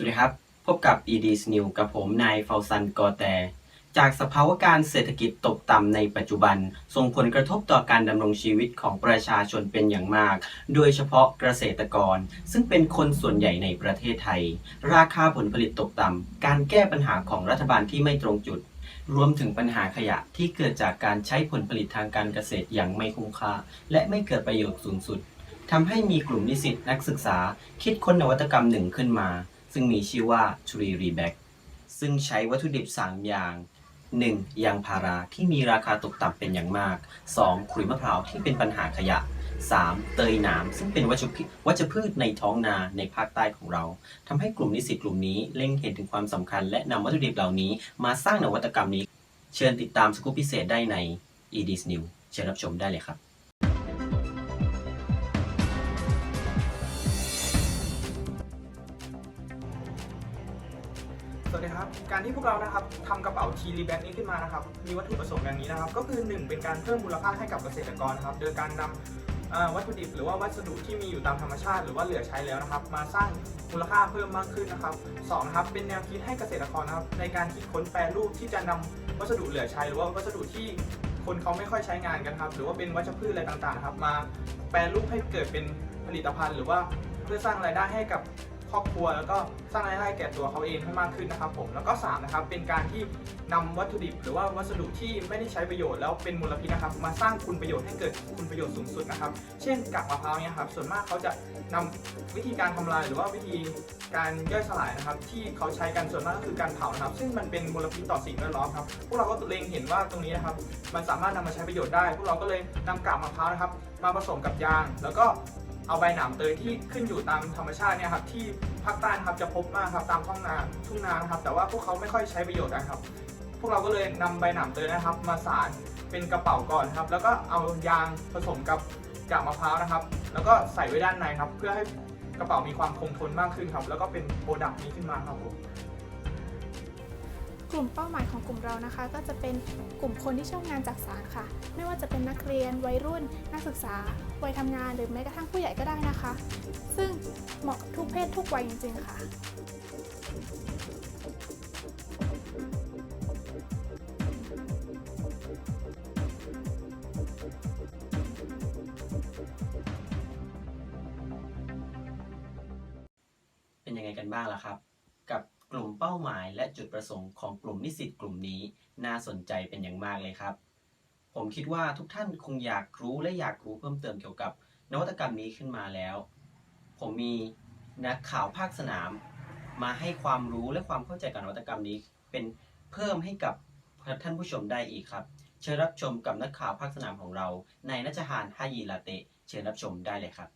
สวัสดีครับ พบกับ ED New กับผมนายเฟาซันกอแต จากสภาวะการเศรษฐกิจตกต่ำในปัจจุบัน ส่งผลกระทบต่อการดำรงชีวิตของประชาชนเป็นอย่างมาก โดยเฉพาะเกษตรกร ซึ่งเป็นคนส่วนใหญ่ในประเทศไทย ราคาผลผลิตตกต่ำ การแก้ปัญหาของรัฐบาลที่ไม่ตรงจุด รวมถึงปัญหาขยะที่เกิดจากการใช้ผลผลิตทางการเกษตรอย่างไม่คุ้มค่า และไม่เกิดประโยชน์สูงสุดทำให้มีกลุ่มนิสิตนักศึกษา คิดค้นนวัตกรรมหนึ่งขึ้นมา ซึ่งมีชื่อว่า Tree Reback ซึ่งใช้วัตถุดิบ 3 อย่าง 1. ยางพาราที่มีราคาตกต่ำเป็นอย่างมาก 2. ขุยมะพร้าวที่เป็นปัญหาขยะ 3. เตยหนามซึ่งเป็นวัชพืชวัชพืชในท้องนาในภาคใต้ของเราทำให้กลุ่มนิสิตกลุ่มนี้เล็งเห็นถึงความสำคัญ และนำวัตถุดิบเหล่านี้ มาสร้างนวัตกรรมนี้ เชิญติดตามสกู๊ปพิเศษได้ใน ED's New เชิญรับชมได้เลยครับ สวัสดีครับ การที่พวกเรานะครับทำกระเป๋าทีรีแบงนี้ขึ้นมานะครับ มีวัตถุประสงค์อย่างนี้นะครับ ก็คือ 1 เป็นการเพิ่มมูลค่าให้กับเกษตรกรนะครับ โดยการนำเอ่อวัตถุดิบหรือว่าวัสดุที่มีอยู่ตามธรรมชาติ หรือว่าเหลือใช้แล้วนะครับ มาสร้างมูลค่าเพิ่มมากขึ้นนะครับสองนะครับ เป็นแนวคิดให้เกษตรกรนะครับ ในการคิดค้นแปรรูปที่จะนำวัสดุเหลือใช้ หรือว่าวัสดุที่คนเขาไม่ค่อยใช้งานกันครับ หรือว่าเป็นวัชพืชอะไรต่างๆนะครับ มาแปรรูปให้เกิดเป็นผลิตภัณฑ์ หรือว่าเพื่อสร้างรายได้ให้กับ ครอบครัว แล้วก็สร้างรายได้แก่ตัวเขาเองให้มากขึ้นนะครับผมแล้วก็3นะครับเป็นการที่นำวัตถุดิบ หรือว่าวัสดุที่ไม่ได้ใช้ประโยชน์แล้วเป็นมลพิษนะครับ มาสร้างคุณประโยชน์ให้เกิดคุณประโยชน์สูงสุดนะครับ เช่นกากมะพร้าวเนี่ยครับส่วนมากเขาจะนำวิธีการทำลายหรือว่าวิธีการย่อยสลายนะครับ ที่เขาใช้กันส่วนมากก็คือการเผานะครับ ซึ่งมันเป็นมลพิษต่อสิ่งแวดล้อมครับพวกเราก็เล็งเห็นว่าตรงนี้นะครับ มันสามารถนำมาใช้ประโยชน์ได้ พวกเราก็เลยนำกากมะพร้าวนะครับ มาผสมกับยาง แล้วก็ เอาใบหนามเตยที่ขึ้นอยู่ตามธรรมชาติเนี่ยครับที่ภาคใต้นะครับจะพบมากครับตามท้องนาทุ่งนานะครับ แต่ว่าพวกเขาไม่ค่อยใช้ประโยชน์นะครับ พวกเราก็เลยนำใบหนามเตยนะครับ มาสารเป็นกระเป๋าก่อนครับ แล้วก็เอายางผสมกับกากมะพร้าวนะครับ แล้วก็ใส่ไว้ด้านในครับ เพื่อให้กระเป๋ามีความคงทนมากขึ้นครับ แล้วก็เป็นโปรดักต์นี้ขึ้นมาครับผม กลุ่มเป้าหมายของกลุ่มเรานะคะ ก็จะเป็นกลุ่มคนที่ชอบงานจักสานค่ะ ไม่ว่าจะเป็นนักเรียนวัยรุ่น นักศึกษาวัยทำงานหรือแม้กระทั่งผู้ใหญ่ก็ได้นะคะ ซึ่งเหมาะกับทุกเพศทุกวัยจริง ๆ ค่ะเป็นยังไงกันบ้างล่ะครับ กับ กลุ่มเป้าหมายและจุดประสงค์ของกลุ่มนิสิตกลุ่มนี้น่าสนใจเป็นอย่างมากเลยครับ ผมคิดว่าทุกท่านคงอยากรู้และอยากรู้เพิ่มเติมเกี่ยวกับนวัตกรรมนี้ขึ้นมาแล้ว ผมมีนักข่าวภาคสนาม มาให้ความรู้และความเข้าใจกับนวัตกรรมนี้ เป็นเพิ่มให้กับท่านผู้ชมได้อีกครับ เชิญรับชมกับนักข่าวภาคสนามของเรา ในนัชหานฮายีลาเตเชิญรับชมได้เลยครับ